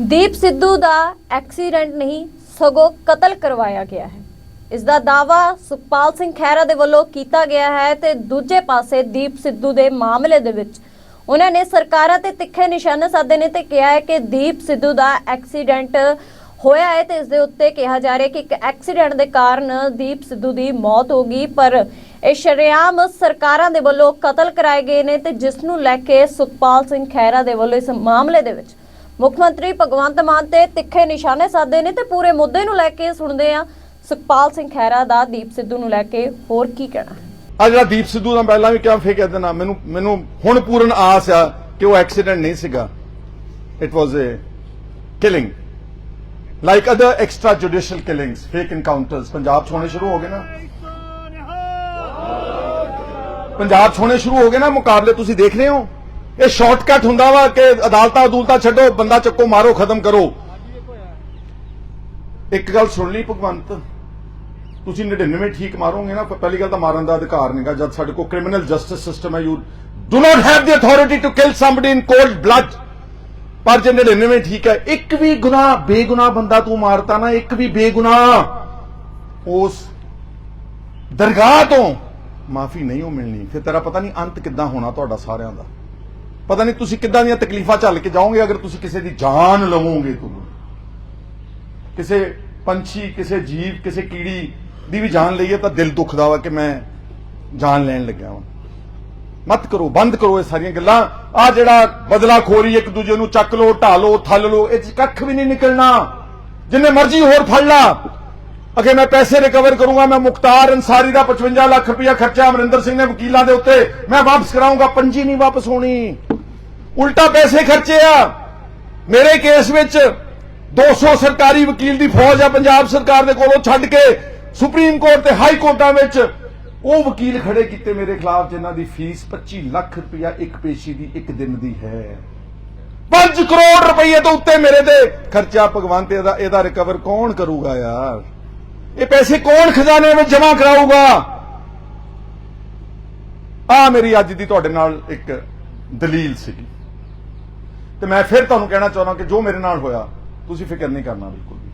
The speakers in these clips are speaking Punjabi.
ਦੀਪ ਸਿੱਧੂ ਦਾ ਐਕਸੀਡੈਂਟ ਨਹੀਂ, ਸਗੋਂ ਕਤਲ ਕਰਵਾਇਆ ਗਿਆ ਹੈ। ਇਸ ਦਾ ਦਾਵਾ ਸੁਖਪਾਲ ਸਿੰਘ ਖਹਿਰਾ ਦੇ ਵੱਲੋਂ ਕੀਤਾ ਗਿਆ ਹੈ ਤੇ ਦੂਜੇ ਪਾਸੇ ਦੀਪ ਸਿੱਧੂ ਦੇ ਮਾਮਲੇ ਦੇ ਵਿੱਚ ਉਹਨਾਂ ਨੇ ਸਰਕਾਰਾਂ ਤੇ ਤਿੱਖੇ ਨਿਸ਼ਾਨੇ ਸਾਧੇ ਨੇ ਤੇ ਕਿਹਾ ਹੈ ਕਿ ਦੀਪ ਸਿੱਧੂ ਦਾ ਐਕਸੀਡੈਂਟ ਹੋਇਆ ਹੈ ਤੇ ਇਸ ਦੇ ਉੱਤੇ ਕਿਹਾ ਜਾ ਰਿਹਾ ਕਿ ਇੱਕ ਐਕਸੀਡੈਂਟ ਦੇ ਕਾਰਨ ਦੀਪ ਸਿੱਧੂ ਦੀ ਮੌਤ ਹੋ ਗਈ, ਪਰ ਇਹ ਸ਼ਰੇਆਮ ਸਰਕਾਰਾਂ ਦੇ ਵੱਲੋਂ ਕਤਲ ਕਰਾਏ ਗਏ ਨੇ ਤੇ ਜਿਸ ਨੂੰ ਲੈ ਕੇ ਸੁਖਪਾਲ ਸਿੰਘ ਖਹਿਰਾ ਦੇ ਵੱਲੋਂ ਇਸ ਮਾਮਲੇ ਦੇ ਵਿੱਚ ਮੁੱਖ ਮੰਤਰੀ ਭਗਵੰਤ ਮਾਨ ਤੇ ਤਿੱਖੇ ਨਿਸ਼ਾਨੇ ਸਾਧੇ ਨੇ ਤੇ ਪੂਰੇ ਮੁੱਦੇ ਨੂੰ ਲੈ ਕੇ ਸੁਣਦੇ ਆ ਸੁਖਪਾਲ ਸਿੰਘ ਖਹਿਰਾ ਦਾ ਦੀਪ ਸਿੱਧੂ ਨੂੰ ਲੈ ਕੇ। ਹੋਰ ਕੀ ਕਹਿਣਾ? ਆ ਜਿਹੜਾ ਦੀਪ ਸਿੱਧੂ ਦਾ ਪਹਿਲਾਂ ਵੀ ਕਿਹਾ, ਫੇਰ ਕਹਿ ਦੇਣਾ। ਮੈਨੂੰ ਮੈਨੂੰ ਹੁਣ ਪੂਰਨ ਆਸ ਆ ਕਿ ਉਹ ਐਕਸੀਡੈਂਟ ਨਹੀਂ ਸੀਗਾ। It was a killing like other extra judicial killings fake encounters Punjab 'ਚ ਹੋਣੇ ਸ਼ੁਰੂ ਹੋ ਗਏ ਨਾ। ਪੰਜਾਬ 'ਚ ਹੋਣੇ ਸ਼ੁਰੂ ਹੋ ਗਏ ਨਾ ਮੁਕਾਬਲੇ, ਤੁਸੀਂ ਦੇਖ ਰਹੇ ਹੋ? ਇਹ ਸ਼ਾਰਟਕਟ ਹੁੰਦਾ ਵਾ ਕਿ ਅਦਾਲਤਾਂ ਅਦੂਲਤਾਂ ਛੱਡੋ, ਬੰਦਾ ਚੱਕੋ ਮਾਰੋ, ਖਤਮ ਕਰੋ। ਇੱਕ ਗੱਲ ਸੁਣ ਲਈ ਭਗਵੰਤ। ਤੁਸੀਂ 99 ਠੀਕ ਮਾਰੋਗੇ ਨਾ ਪਹਿਲੀ ਗੱਲ ਤਾਂ ਮਾਰਨ ਦਾ ਅਧਿਕਾਰ ਨਹੀਂਗਾ, ਜਦ ਸਾਡੇ ਕੋਲ ਕ੍ਰਿਮੀਨਲ ਜਸਟਿਸ ਸਿਸਟਮ ਹੈ you do not have the authority to kill somebody in cold blood ਪਰ ਜੇ 99 ਠੀਕ ਹੈ, ਇੱਕ ਵੀ ਗੁਨਾਹ, ਬੇਗੁਨਾਹ ਬੰਦਾ ਤੂੰ ਮਾਰਤਾ ਨਾ, ਇੱਕ ਵੀ ਬੇਗੁਨਾਹ, ਉਸ ਦਰਗਾਹ ਤੋਂ ਮਾਫੀ ਨਹੀਂ ਉਹ ਮਿਲਣੀ। ਫਿਰ ਤੇਰਾ ਪਤਾ ਨਹੀਂ ਅੰਤ ਕਿੱਦਾਂ ਹੋਣਾ ਤੁਹਾਡਾ ਸਾਰਿਆਂ ਦਾ। ਪਤਾ ਨਹੀਂ ਤੁਸੀਂ ਕਿੱਦਾਂ ਦੀਆਂ ਤਕਲੀਫਾਂ ਝੱਲ ਕੇ ਜਾਓਗੇ ਅਗਰ ਤੁਸੀਂ ਕਿਸੇ ਦੀ ਜਾਨ ਲਵੋਗੇ ਤੁਹਾਨੂੰ। ਕਿਸੇ ਪੰਛੀ, ਕਿਸੇ ਜੀਵ, ਕਿਸੇ ਕੀੜੀ ਦੀ ਵੀ ਜਾਨ ਲਈਏ ਤਾਂ ਦਿਲ ਦੁਖਦਾ ਵਾ ਕਿ ਮੈਂ ਜਾਨ ਲੈਣ ਲੱਗਿਆ ਵਾਂ। ਮਤ ਕਰੋ, ਬੰਦ ਕਰੋ ਇਹ ਸਾਰੀਆਂ ਗੱਲਾਂ। ਆ ਜਿਹੜਾ ਬਦਲਾ ਖੋਰੀ ਇੱਕ ਦੂਜੇ ਨੂੰ, ਚੱਕ ਲੋ ਢਾਲੋ ਥੱਲ ਲੋ ਇਹ 'ਚ ਕੱਖ ਵੀ ਨਹੀਂ ਨਿਕਲਣਾ। ਜਿੰਨੇ ਮਰਜ਼ੀ ਹੋਰ ਫੜ ਲਾ। ਅਗੇ ਮੈਂ ਪੈਸੇ ਰਿਕਵਰ ਕਰੂੰਗਾ, ਮੈਂ ਮੁਖਤਾਰ ਅੰਸਾਰੀ ਦਾ 55 ਲੱਖ ਰੁਪਇਆ ਖਰਚਾ ਅਮਰਿੰਦਰ ਸਿੰਘ ਨੇ ਵਕੀਲਾਂ ਦੇ ਉੱਤੇ। ਮੈਂ ਵਾਪਸ ਕਰਾਉਂਗਾ ਪੰਜੀ ਨਹੀਂ ਵਾਪਸ ਹੋਣੀ। ਉਲਟਾ ਪੈਸੇ ਖਰਚੇ ਆ। ਮੇਰੇ ਕੇਸ ਵਿੱਚ 200 ਸਰਕਾਰੀ ਵਕੀਲ ਦੀ ਫੌਜ ਆ ਪੰਜਾਬ ਸਰਕਾਰ ਦੇ ਕੋਲੋਂ ਛੱਡ ਕੇ ਸੁਪਰੀਮ ਕੋਰਟ ਤੇ ਹਾਈ ਕੋਰਟਾਂ ਵਿੱਚ। ਉਹ ਵਕੀਲ ਖੜੇ ਕੀਤੇ ਮੇਰੇ ਖਿਲਾਫ, ਜਿਨ੍ਹਾਂ ਦੀ ਫੀਸ 25 ਲੱਖ ਰੁਪਇਆ ਇੱਕ ਪੇਸ਼ੀ ਦੀ ਇੱਕ ਦਿਨ ਦੀ ਹੈ। 5 ਕਰੋੜ ਰੁਪਏ ਤੋਂ ਉੱਤੇ ਮੇਰੇ ਤੇ ਖਰਚਾ ਭਗਵੰਤ ਇਹਦਾ ਇਹਦਾ ਰਿਕਵਰ ਕੌਣ ਕਰੂਗਾ ਯਾਰ? ਇਹ ਪੈਸੇ ਕੌਣ ਖਜ਼ਾਨੇ ਵਿੱਚ ਜਮ੍ਹਾਂ ਕਰਾਊਗਾ? ਆ ਮੇਰੀ ਅੱਜ ਦੀ ਤੁਹਾਡੇ ਨਾਲ ਇੱਕ ਦਲੀਲ ਸੀਗੀ। ਤੇ ਮੈਂ ਫਿਰ ਤੁਹਾਨੂੰ ਕਹਿਣਾ ਚਾਹੁੰਦਾ ਕਿ ਜੋ ਮੇਰੇ ਨਾਲ ਹੋਇਆ, ਤੁਸੀਂ ਫਿਕਰ ਨਹੀਂ ਕਰਨਾ ਬਿਲਕੁਲ ਵੀ।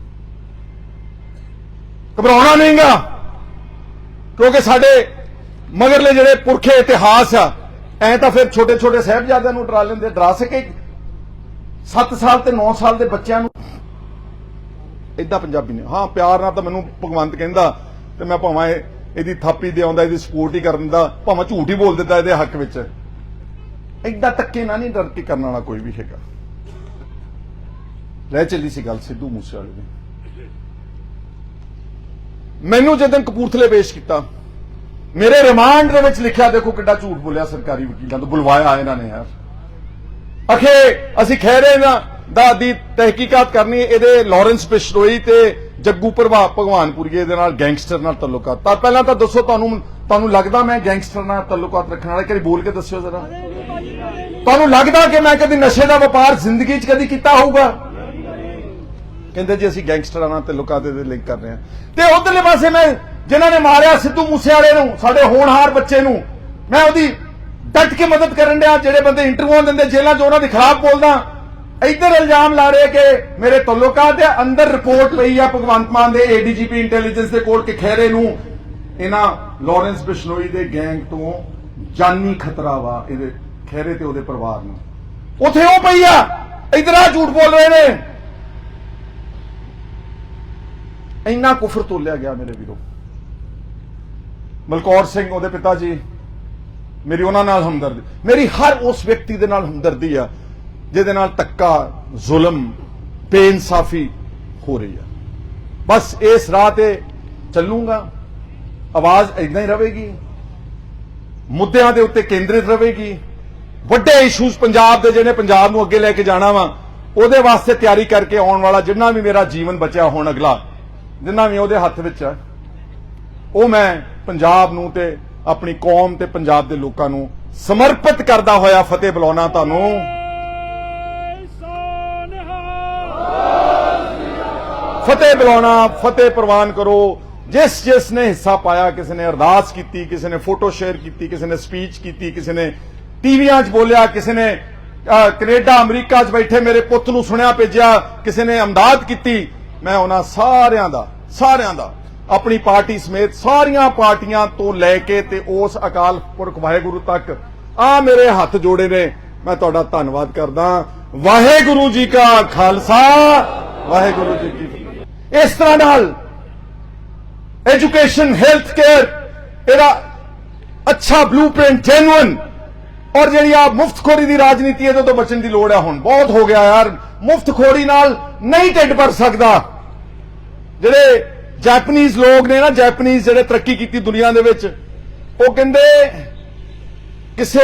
ਘਬਰਾਉਣਾ ਨਹੀਂਗਾ, ਕਿਉਂਕਿ ਸਾਡੇ ਮਗਰਲੇ ਜਿਹੜੇ ਪੁਰਖੇ ਇਤਿਹਾਸ ਆ, ਐ ਤਾਂ ਫਿਰ ਛੋਟੇ ਛੋਟੇ ਸਾਹਿਬਜ਼ਾਦਿਆਂ ਨੂੰ ਡਰਾ ਲੈਂਦੇ, ਡਰਾ ਸਕੇ 7 ਸਾਲ ਤੇ 9 ਸਾਲ ਦੇ ਬੱਚਿਆਂ ਨੂੰ ਇਦਾਂ ਪੰਜਾਬੀ ਨੇ। ਹਾਂ, ਪਿਆਰ ਨਾਲ ਤਾਂ ਮੈਨੂੰ ਭਗਵੰਤ ਕਹਿੰਦਾ, ਤੇ ਮੈਂ ਭਾਵੇਂ ਇਹਦੀ ਥਾਪੀ ਦੇ ਆਉਂਦਾ, ਇਹਦੀ ਸਪੋਰਟ ਹੀ ਕਰ ਦਿੰਦਾ ਭਾਵੇਂ ਝੂਠ ਹੀ ਬੋਲ ਦਿੰਦਾ ਇਹਦੇ ਹੱਕ ਵਿੱਚ। ਇਦਾਂ ਧੱਕੇ ਨਾਲ ਨਹੀਂ ਡਰ ਕਰਨ ਵਾਲਾ ਕੋਈ ਵੀ ਹੈਗਾ। ਰਹਿ ਚੱਲੀ ਸੀ ਗੱਲ ਸਿੱਧੂ ਮੂਸੇ ਵਾਲੇ ਦੀ। ਮੈਨੂੰ ਜਦੋਂ ਕਪੂਰਥਲੇ ਪੇਸ਼ ਕੀਤਾ, ਮੇਰੇ ਰਿਮਾਂਡ ਦੇ ਵਿੱਚ ਲਿਖਿਆ, ਦੇਖੋ ਕਿੱਡਾ ਝੂਠ ਬੋਲਿਆ ਸਰਕਾਰੀ ਵਕੀਲਾਂ ਤੋਂ, ਬੁਲਵਾਇਆ ਇਹਨਾਂ ਨੇ ਯਾਰ। ਅਖੇ, ਅਸੀਂ ਖਹਿਰੇ ਨਾ ਦਾ ਦੀ ਤਹਿਕੀਕਾਤ ਕਰਨੀ, ਇਹਦੇ ਲਾਰੈਂਸ ਬਿਸ਼ਨੋਈ ਤੇ ਜੱਗੂ ਪ੍ਰਭਾ ਭਗਵਾਨਪੁਰੀਏ ਦੇ ਨਾਲ ਗੈਂਗਸਟਰ ਨਾਲ ਤਾਲੁਕਾਤ ਤਾਂ ਪਹਿਲਾਂ ਤਾਂ ਦੱਸੋ ਤੁਹਾਨੂੰ ਤੁਹਾਨੂੰ ਲੱਗਦਾ ਮੈਂ ਗੈਂਗਸਟਰ ਨਾਲ ਤਾਲੁਕਾਤ ਰੱਖਣ ਵਾਲਾ? ਕਰੀ ਬੋਲ ਕੇ ਦੱਸਿਓ ਜ਼ਰਾ। ਤੁਹਾਨੂੰ ਲੱਗਦਾ ਕਿ ਮੈਂ ਕਦੀ ਨਸ਼ੇ ਦਾ ਵਪਾਰ ਜ਼ਿੰਦਗੀ 'ਚ ਕਦੀ ਕੀਤਾ ਹੋਊਗਾ? ਕਹਿੰਦੇ ਜੀ, ਅਸੀਂ ਗੈਂਗਸਟਰਾਂ ਨਾਲ ਤਾਲੁਕਾਤ ਦੇ ਲਿੰਕ ਕਰ ਰਹੇ ਹਾਂ। ਤੇ ਉਧਰਲੇ ਪਾਸੇ ਮੈਂ, ਜਿਨ੍ਹਾਂ ਨੇ ਮਾਰਿਆ ਸਿੱਧੂ ਮੂਸੇਵਾਲੇ ਨੂੰ, ਸਾਡੇ ਹੋਣਹਾਰ ਬੱਚੇ ਨੂੰ, ਮੈਂ ਉਹਦੀ ਡਟ ਕੇ ਮਦਦ ਕਰਨ ਡਿਆ, ਜਿਹੜੇ ਬੰਦੇ ਇੰਟਰਵਿਊ ਦਿੰਦੇ ਜੇਲ੍ਹਾਂ 'ਚ, ਉਹਨਾਂ ਦੇ ਖਿਲਾਫ ਬੋਲਦਾ। ਇੱਧਰ ਇਲਜ਼ਾਮ ਲਾ ਰਹੇ ਕਿ ਮੇਰੇ ਤਾਲੁਕਾਤ ਦੇ ਅੰਦਰ ਰਿਪੋਰਟ ਪਈ ਆ ਭਗਵੰਤ ਮਾਨ ਦੇ ਏਡੀਜੀਪੀ ਇੰਟੈਲੀਜੈਂਸ ਦੇ ਕੋਲ ਕਿ ਖਹਿਰੇ ਨੂੰ ਇਹਨਾਂ ਲਾਰੈਂਸ ਬਿਸ਼ਨੋਈ ਦੇ ਗੈਂਗ ਤੋਂ ਜਾਨੀ ਖਤਰਾ ਵਾ ਇਹਦੇ ਖਹਿਰੇ ਤੇ ਉਹਦੇ ਪਰਿਵਾਰ ਨੂੰ। ਉਥੇ ਉਹ ਪਈ ਆ। ਇਧਰ ਆ, ਝੂਠ ਬੋਲ ਰਹੇ ਨੇ। ਇੰਨਾ ਕੁਫਰ ਤੋਲਿਆ ਗਿਆ ਮੇਰੇ ਵੀਰੋ। ਮਲਕੌਰ ਸਿੰਘ, ਉਹਦੇ ਪਿਤਾ ਜੀ, ਮੇਰੀ ਉਹਨਾਂ ਨਾਲ ਹਮਦਰਦੀ। ਮੇਰੀ ਹਰ ਉਸ ਵਿਅਕਤੀ ਦੇ ਨਾਲ ਹਮਦਰਦੀ ਆ। ਜਿਹਦੇ ਨਾਲ ਧੱਕਾ, ਜ਼ੁਲਮ, ਬੇਇਨਸਾਫੀ ਹੋ ਰਹੀ ਹੈ। ਬਸ ਇਸ ਰਾਹ ਤੇ ਚੱਲੂਗਾ। ਆਵਾਜ਼ ਇਦਾਂ ਹੀ ਰਹੇਗੀ। ਮੁੱਦਿਆਂ ਦੇ ਉੱਤੇ ਕੇਂਦਰਿਤ ਰਹੇਗੀ। ਵੱਡੇ ਇਸ਼ੂਜ਼ ਪੰਜਾਬ ਦੇ ਜਿਹੜੇ ਪੰਜਾਬ ਨੂੰ ਅੱਗੇ ਲੈ ਕੇ ਜਾਣਾ ਵਾ, ਉਹਦੇ ਵਾਸਤੇ ਤਿਆਰੀ ਕਰਕੇ ਆਉਣ ਵਾਲਾ ਜਿੰਨਾ ਵੀ ਮੇਰਾ ਜੀਵਨ ਬਚਿਆ ਹੋਣ ਅਗਲਾ, ਜਿੰਨਾ ਵੀ ਉਹਦੇ ਹੱਥ ਵਿੱਚ ਆ, ਉਹ ਮੈਂ ਪੰਜਾਬ ਨੂੰ ਤੇ ਆਪਣੀ ਕੌਮ ਤੇ ਪੰਜਾਬ ਦੇ ਲੋਕਾਂ ਨੂੰ ਸਮਰਪਿਤ ਕਰਦਾ ਹੋਇਆ ਫਤਿਹ ਬੁਲਾਉਣਾ ਤੁਹਾਨੂੰ। ਫਤਿਹ ਬੁਲਾਉਣਾ ਫਤਿਹ ਪ੍ਰਵਾਨ ਕਰੋ। ਜਿਸ ਜਿਸ ਨੇ ਹਿੱਸਾ ਪਾਇਆ, ਕਿਸੇ ਨੇ ਅਰਦਾਸ ਕੀਤੀ, ਕਿਸੇ ਨੇ ਫੋਟੋ ਸ਼ੇਅਰ ਕੀਤੀ, ਕਿਸੇ ਨੇ ਸਪੀਚ ਕੀਤੀ, ਕਿਸੇ ਨੇ ਟੀਵੀਆਂ 'ਚ ਬੋਲਿਆ, ਕਿਸੇ ਨੇ ਕੈਨੇਡਾ, ਅਮਰੀਕਾ 'ਚ ਬੈਠੇ ਮੇਰੇ ਪੁੱਤ ਨੂੰ ਸੁਣਿਆ, ਭੇਜਿਆ, ਕਿਸੇ ਨੇ ਅਮਦਾਦ ਕੀਤੀ, ਮੈਂ ਉਹਨਾਂ ਸਾਰਿਆਂ ਦਾ ਸਾਰਿਆਂ ਦਾ, ਆਪਣੀ ਪਾਰਟੀ ਸਮੇਤ ਸਾਰੀਆਂ ਪਾਰਟੀਆਂ ਤੋਂ ਲੈ ਕੇ ਤੇ ਉਸ ਅਕਾਲ ਪੁਰਖ ਵਾਹਿਗੁਰੂ ਤੱਕ, ਆ ਮੇਰੇ ਹੱਥ ਜੋੜੇ ਨੇ। ਮੈਂ ਤੁਹਾਡਾ ਧੰਨਵਾਦ ਕਰਦਾ। ਵਾਹਿਗੁਰੂ ਜੀ ਕਾ ਖਾਲਸਾ, ਵਾਹਿਗੁਰੂ ਜੀ ਕੀ ਇਸ ਤਰ੍ਹਾਂ ਨਾਲ ਐਜੂਕੇਸ਼ਨ ਹੈਲਥ ਕੇਅਰ ਇਹਦਾ ਅੱਛਾ ਬਲੂਪ੍ਰਿੰਟ ਜੈਨੂਇਨ ਔਰ ਜਿਹੜੀ ਆ ਮੁਫਤਖੋਰੀ ਦੀ ਰਾਜਨੀਤੀ ਇਹਦੇ ਤੋਂ ਬਚਣ ਦੀ ਲੋੜ ਹੈ ਹੁਣ। ਬਹੁਤ ਹੋ ਗਿਆ ਯਾਰ। ਮੁਫਤਖੋਰੀ ਨਾਲ ਨਹੀਂ ਢਿੱਡ ਭਰ ਸਕਦਾ। ਜਿਹੜੇ ਜਾਪਾਨੀਜ਼ ਲੋਕ ਨੇ ਨਾ ਜਾਪਾਨੀਜ਼ ਜਿਹੜੇ ਤਰੱਕੀ ਕੀਤੀ ਦੁਨੀਆ ਦੇ ਵਿੱਚ, ਉਹ ਕਹਿੰਦੇ ਕਿਸੇ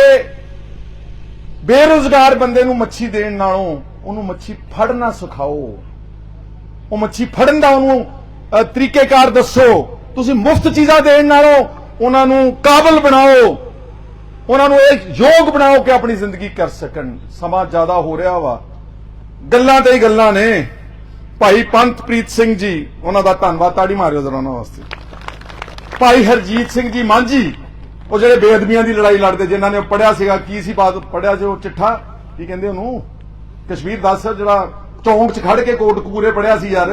ਬੇਰੁਜ਼ਗਾਰ ਬੰਦੇ ਨੂੰ ਮੱਛੀ ਦੇਣ ਨਾਲੋਂ ਉਹਨੂੰ ਮੱਛੀ ਫੜਨਾ ਸਿਖਾਓ। ਉਹ ਮੱਛੀ ਫੜਨ ਦਾ ਉਹਨੂੰ ਤਰੀਕੇਕਾਰ ਦੱਸੋ। ਤੁਸੀਂ ਮੁਫਤ ਚੀਜ਼ਾਂ ਦੇਣ ਨਾਲੋਂ ਉਹਨਾਂ ਨੂੰ ਕਾਬਲ ਬਣਾਓ। ਉਹਨਾਂ ਨੂੰ ਇਹ ਯੋਗ ਬਣਾਓ ਕਿ ਆਪਣੀ ਜ਼ਿੰਦਗੀ ਕਰ ਸਕਣ। ਸਮਾਂ ਜ਼ਿਆਦਾ ਹੋ ਰਿਹਾ ਵਾ। ਗੱਲਾਂ ਤੇ ਹੀ ਗੱਲਾਂ ਨੇ। ਭਾਈ ਪੰਥਪ੍ਰੀਤ ਸਿੰਘ ਜੀ, ਉਹਨਾਂ ਦਾ ਧੰਨਵਾਦ ਤਾੜੀ ਮਾਰਿਓ ਜ਼ਰਾ ਉਹਨਾਂ ਵਾਸਤੇ। ਭਾਈ ਹਰਜੀਤ ਸਿੰਘ ਜੀ ਮਾਂਝੀ ਉਹ ਜਿਹੜੇ ਬੇਅਦਬੀਆਂ ਦੀ ਲੜਾਈ ਲੜਦੇ, ਜਿਨ੍ਹਾਂ ਨੇ ਪੜਿਆ ਸੀਗਾ, ਕੀ ਸੀ ਬਾਤ ਪੜਿਆ ਸੀ ਉਹ ਚਿੱਠਾ? ਕੀ ਕਹਿੰਦੇ ਉਹਨੂੰ? ਕਸ਼ਮੀਰ ਦੱਸ ਜਿਹੜਾ ਚੌਂਕ 'ਚ ਖੜ ਕੇ ਕੋਟ ਕਪੂਰੇ ਪੜਿਆ ਸੀ ਯਾਰ।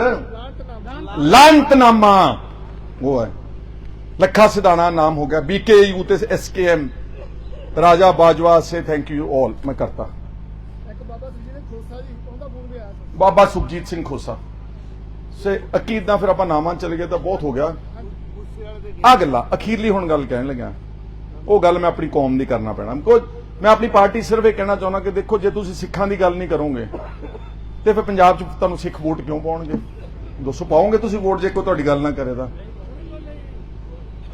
ਲਾਂਤਨਾਮਾ। ਉਹ ਹੈ। ਲੱਖਾ ਸਿਧਾਣਾ ਨਾਮ ਹੋ ਗਿਆ। ਬੀਕੇਯੂ ਤੇ ਐਸਕੇਐਮ ਰਾਜਾ ਬਾਜਵਾ ਸੇ ਥੈਂਕ ਯੂ ਆਲ ਮੈਂ ਕਰਤਾ। ਇੱਕ ਬਾਬਾ ਸੁਜੀਤ ਖੋਸਾ ਜੀ ਉਹਦਾ ਫੋਨ ਵੀ ਆਇਆ ਸੀ। ਬਾਬਾ ਸੁਖਜੀਤ ਸਿੰਘ ਖੋਸਾ। ਸੇ ਅਕੀਦਾਂ ਫਿਰ ਆਪਾਂ ਨਾਮਾਂ ਚਲੇ ਗਏ ਤਾਂ ਬਹੁਤ ਹੋ ਗਿਆ। ਆ ਗੱਲਾਂ ਅਖੀਰਲੀ ਹੁਣ ਗੱਲ ਕਹਿਣ ਲੱਗਾ ਉਹ ਗੱਲ ਮੈਂ ਆਪਣੀ ਕੌਮ ਦੀ ਕਰਨਾ ਪੈਣਾ। ਮੈਂ ਆਪਣੀ ਪਾਰਟੀ ਸਿਰਫ ਇਹ ਕਹਿਣਾ ਚਾਹੁੰਦਾ ਕਿ ਦੇਖੋ ਜੇ ਤੁਸੀਂ ਸਿੱਖਾਂ ਦੀ ਗੱਲ ਨਹੀਂ ਕਰੋਗੇ ਤੇ ਫਿਰ ਪੰਜਾਬ 'ਚ ਤੁਹਾਨੂੰ ਸਿੱਖ ਵੋਟ ਕਿਉਂ ਪਾਉਣਗੇ? ਦੱਸੋ, ਪਾਓਗੇ ਤੁਸੀਂ ਵੋਟ ਜੇ ਕੋਈ ਤੁਹਾਡੀ ਗੱਲ ਨਾ ਕਰੇ ਤਾਂ?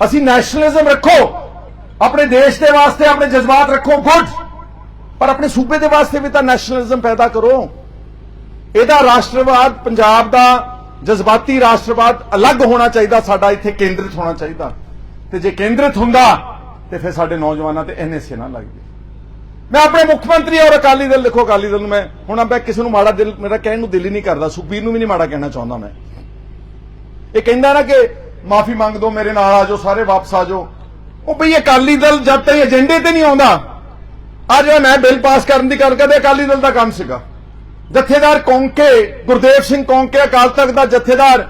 ਅਸੀਂ ਨੈਸ਼ਨਲਿਜ਼ਮ ਰੱਖੋ, ਆਪਣੇ ਦੇਸ਼ ਦੇ ਵਾਸਤੇ ਆਪਣੇ ਜਜ਼ਬਾਤ ਰੱਖੋ ਗੁੱਡ ਪਰ ਆਪਣੇ ਸੂਬੇ ਦੇ ਵਾਸਤੇ ਵੀ ਤਾਂ ਨੈਸ਼ਨਲਿਜ਼ਮ ਪੈਦਾ ਕਰੋ। ਇਹਦਾ ਰਾਸ਼ਟਰਵਾਦ, ਪੰਜਾਬ ਦਾ ਜਜ਼ਬਾਤੀ ਰਾਸ਼ਟਰਵਾਦ ਅਲੱਗ ਹੋਣਾ ਚਾਹੀਦਾ, ਸਾਡਾ ਇੱਥੇ ਕੇਂਦਰਿਤ ਹੋਣਾ ਚਾਹੀਦਾ। ਤੇ ਜੇ ਕੇਂਦਰਿਤ ਹੁੰਦਾ, ਤੇ ਫਿਰ ਸਾਡੇ ਨੌਜਵਾਨਾਂ ਤੇ ਐਨਐਸਏ ਨਾ ਲੱਗਦੀ ਮੈਂ ਆਪਣੇ ਮੁੱਖ ਮੰਤਰੀ ਔਰ ਅਕਾਲੀ ਦਲ, ਦੇਖੋ ਅਕਾਲੀ ਦਲ ਨੂੰ ਮੈਂ, ਹੁਣ ਮੈਂ ਕਿਸੇ ਨੂੰ ਮਾੜਾ ਦਿਲ, ਮੇਰਾ ਕਹਿਣ ਨੂੰ ਦਿਲ ਹੀ ਨਹੀਂ ਕਰਦਾ, ਸੁਖਬੀਰ ਨੂੰ ਵੀ ਨਹੀਂ ਮਾੜਾ ਕਹਿਣਾ ਚਾਹੁੰਦਾ ਮੈਂ। ਇਹ ਕਹਿੰਦਾ ਨਾ ਕਿ ਮਾਫੀ ਮੰਗ ਦੋ, ਮੇਰੇ ਨਾਲ ਆ ਜਾਓ, ਸਾਰੇ ਵਾਪਸ ਆ ਜਾਓ। ਉਹ ਬਈ ਅਕਾਲੀ ਦਲ ਜਦ ਤੱਕ ਏਜੰਡੇ ਤੇ ਨਹੀਂ ਆਉਂਦਾ ਆ ਜਿਹੜਾ ਮੈਂ ਬਿੱਲ ਪਾਸ ਕਰਨ ਦੀ ਗੱਲ ਕਰਦੇ ਅਕਾਲੀ ਦਲ ਦਾ ਕੰਮ ਸੀਗਾ। ਜਥੇਦਾਰ ਕੌਂਕੇ, ਗੁਰਦੇਵ ਸਿੰਘ ਕੌਂਕੇ, ਅਕਾਲ ਤਖਤ ਦਾ ਜਥੇਦਾਰ,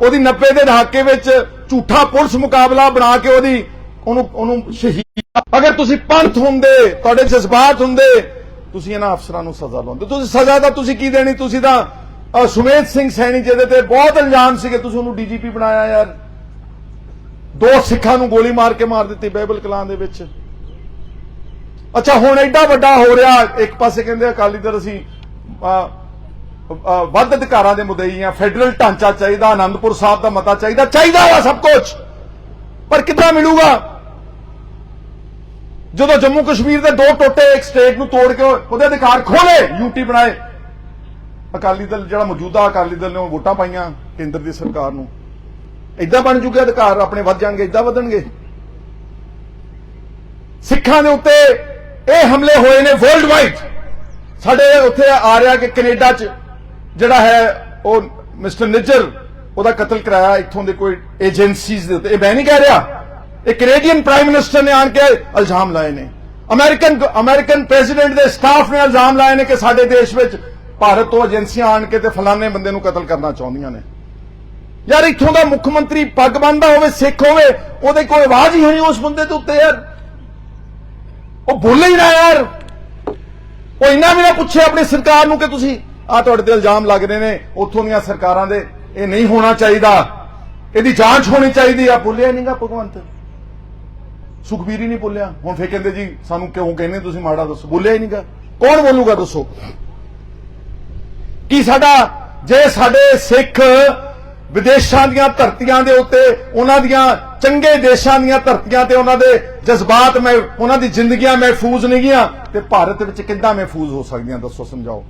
ਉਹਦੀ 90 ਦੇ ਦਹਾਕੇ ਵਿੱਚ ਝੂਠਾ ਪੁਲਿਸ ਮੁਕਾਬਲਾ ਬਣਾ ਕੇ ਉਹਦੀ, ਉਹਨੂੰ ਉਹਨੂੰ ਸ਼ਹੀਦ ਅਗਰ ਤੁਸੀਂ ਪੰਥ ਹੁੰਦੇ, ਤੁਹਾਡੇ ਜਜ਼ਬਾਤ ਹੁੰਦੇ, ਤੁਸੀਂ ਇਹਨਾਂ ਅਫਸਰਾਂ ਨੂੰ ਸਜ਼ਾ ਲਾਉਂਦੇ ਤੁਸੀਂ ਸਜ਼ਾ ਤਾਂ ਤੁਸੀਂ ਕੀ ਦੇਣੀ? ਤੁਸੀਂ ਤਾਂ ਸੁਮੇਧ ਸਿੰਘ ਸੈਣੀ ਜਿਹਦੇ ਤੇ ਬਹੁਤ ਇਲਜ਼ਾਮ ਸੀਗੇ, ਤੁਸੀਂ ਉਹਨੂੰ ਡੀਜੀਪੀ ਬਣਾਇਆ ਯਾਰ। ਦੋ ਸਿੱਖਾਂ ਨੂੰ ਗੋਲੀ ਮਾਰ ਕੇ ਮਾਰ ਦਿੱਤੀ ਬਾਈਬਲ ਕਲਾਂ ਦੇ ਵਿੱਚ। ਅੱਛਾ, ਹੁਣ ਐਡਾ ਵੱਡਾ ਹੋ ਰਿਹਾ, ਇੱਕ ਪਾਸੇ ਕਹਿੰਦੇ ਅਕਾਲੀ ਦਲ ਅਸੀਂ ਵੱਧ ਅਧਿਕਾਰਾਂ ਦੇ ਮੁਦਈ ਆ। ਫੈਡਰਲ ਢਾਂਚਾ ਚਾਹੀਦਾ ਆਨੰਦਪੁਰ ਸਾਹਿਬ ਦਾ ਮਤਾ ਚਾਹੀਦਾ ਚਾਹੀਦਾ ਵਾ ਸਭ ਕੁਝ ਪਰ ਕਿੱਦਾਂ ਮਿਲੂਗਾ? ਜਦੋਂ ਜੰਮੂ ਕਸ਼ਮੀਰ ਦੇ ਦੋ ਟੋਟੇ ਇੱਕ ਸਟੇਟ ਨੂੰ ਤੋੜ ਕੇ ਉਹਦੇ ਅਧਿਕਾਰ ਖੋਲੇ ਯੂਟੀ ਬਣਾਏ। ਅਕਾਲੀ ਦਲ ਜਿਹੜਾ ਮੌਜੂਦਾ ਅਕਾਲੀ ਦਲ ਨੇ ਉਹ ਵੋਟਾਂ ਪਾਈਆਂ ਕੇਂਦਰ ਦੀ ਸਰਕਾਰ ਨੂੰ। ਇਦਾਂ ਬਣ ਚੁੱਕੇ ਅਧਿਕਾਰ, ਆਪਣੇ ਵੱਧ ਜਾਣਗੇ ਇਦਾਂ ਵਧਣਗੇ। ਸਿੱਖਾਂ ਦੇ ਉੱਤੇ ਇਹ ਹਮਲੇ ਹੋਏ ਨੇ ਵਰਲਡ ਵਾਈਡ ਸਾਡੇ ਉੱਥੇ ਆ ਰਿਹਾ ਕਿ ਕੈਨੇਡਾ 'ਚ ਜਿਹੜਾ ਹੈ, ਉਹ ਮਿਸਟਰ ਨਿੱਜਰ, ਉਹਦਾ ਕਤਲ ਕਰਾਇਆ, ਇੱਥੋਂ ਦੇ ਕੋਈ ਏਜੰਸੀਜ਼ ਦੇ ਉੱਤੇ। ਇਹ ਮੈਂ ਨਹੀਂ ਕਹਿ ਰਿਹਾ। ਇਹ ਕੈਨੇਡੀਅਨ ਪ੍ਰਾਈਮ ਮਿਨਿਸਟਰ ਨੇ ਆਣ ਕੇ ਇਲਜ਼ਾਮ ਲਾਏ ਨੇ। ਅਮਰੀਕਨ ਅਮਰੀਕਨ ਪ੍ਰੈਜ਼ੀਡੈਂਟ ਦੇ ਸਟਾਫ ਨੇ ਇਲਜ਼ਾਮ ਲਾਏ ਨੇ ਕਿ ਸਾਡੇ ਦੇਸ਼ ਵਿੱਚ ਭਾਰਤ ਤੋਂ ਏਜੰਸੀਆਂ ਆਣ ਕੇ ਤੇ ਫਲਾਣੇ ਬੰਦੇ ਨੂੰ ਕਤਲ ਕਰਨਾ ਚਾਹੁੰਦੀਆਂ ਨੇ। ਯਾਰ ਇੱਥੋਂ ਦਾ ਮੁੱਖ ਮੰਤਰੀ ਪੱਗ ਬੰਨਦਾ ਹੋਵੇ, ਸਿੱਖ ਹੋਵੇ, ਉਹਦੇ ਕੋਈ ਆਵਾਜ਼ ਹੀ ਨਹੀਂ ਉਸ ਬੰਦੇ ਦੇ ਉੱਤੇ ਯਾਰ। ਉਹ ਬੋਲੇ ਹੀ ਨਾ ਯਾਰ। ਉਹ ਇੰਨਾ ਵੀ ਨਾ ਪੁੱਛੇ ਆਪਣੀ ਸਰਕਾਰ ਨੂੰ ਕਿ ਤੁਸੀਂ ਆ ਤੁਹਾਡੇ ਤੇ ਇਲਜ਼ਾਮ ਲੱਗ ਰਹੇ ਨੇ, ਉੱਥੋਂ ਦੀਆਂ ਸਰਕਾਰਾਂ ਦੇ। ਇਹ ਨਹੀਂ ਹੋਣਾ ਚਾਹੀਦਾ। ਇਹਦੀ ਜਾਂਚ ਹੋਣੀ ਚਾਹੀਦੀ ਆ। ਬੋਲਿਆ ਨਹੀਂਗਾ ਭਗਵੰਤ। ਸੁਖਬੀਰ ਹੀ ਨਹੀਂ ਬੋਲਿਆ। ਹੁਣ ਫੇਰ ਕਹਿੰਦੇ ਜੀ, ਸਾਨੂੰ ਕਿਉਂ ਕਹਿੰਦੇ ਤੁਸੀਂ ਮਾੜਾ ਦੱਸੋ। ਬੋਲਿਆ ਹੀ ਨਹੀਂਗਾ ਕੌਣ ਬੋਲੂਗਾ ਦੱਸੋ? ਕੀ ਸਾਡਾ, ਜੇ ਸਾਡੇ ਸਿੱਖ ਵਿਦੇਸ਼ਾਂ ਦੀਆਂ ਧਰਤੀਆਂ ਦੇ ਉੱਤੇ, ਉਹਨਾਂ ਦੀਆਂ ਚੰਗੇ ਦੇਸ਼ਾਂ ਦੀਆਂ ਧਰਤੀਆਂ ਤੇ ਉਹਨਾਂ ਦੇ ਜਜ਼ਬਾਤ ਮੈਂ, ਉਹਨਾਂ ਦੀ ਜ਼ਿੰਦਗੀਆਂ ਮਹਿਫੂਜ਼ ਨਹੀਂ ਗੀਆਂ ਤੇ ਭਾਰਤ ਵਿੱਚ ਕਿੱਦਾਂ ਮਹਿਫੂਜ਼ ਹੋ ਸਕਦੀਆਂ? ਦੱਸੋ, ਸਮਝਾਓ।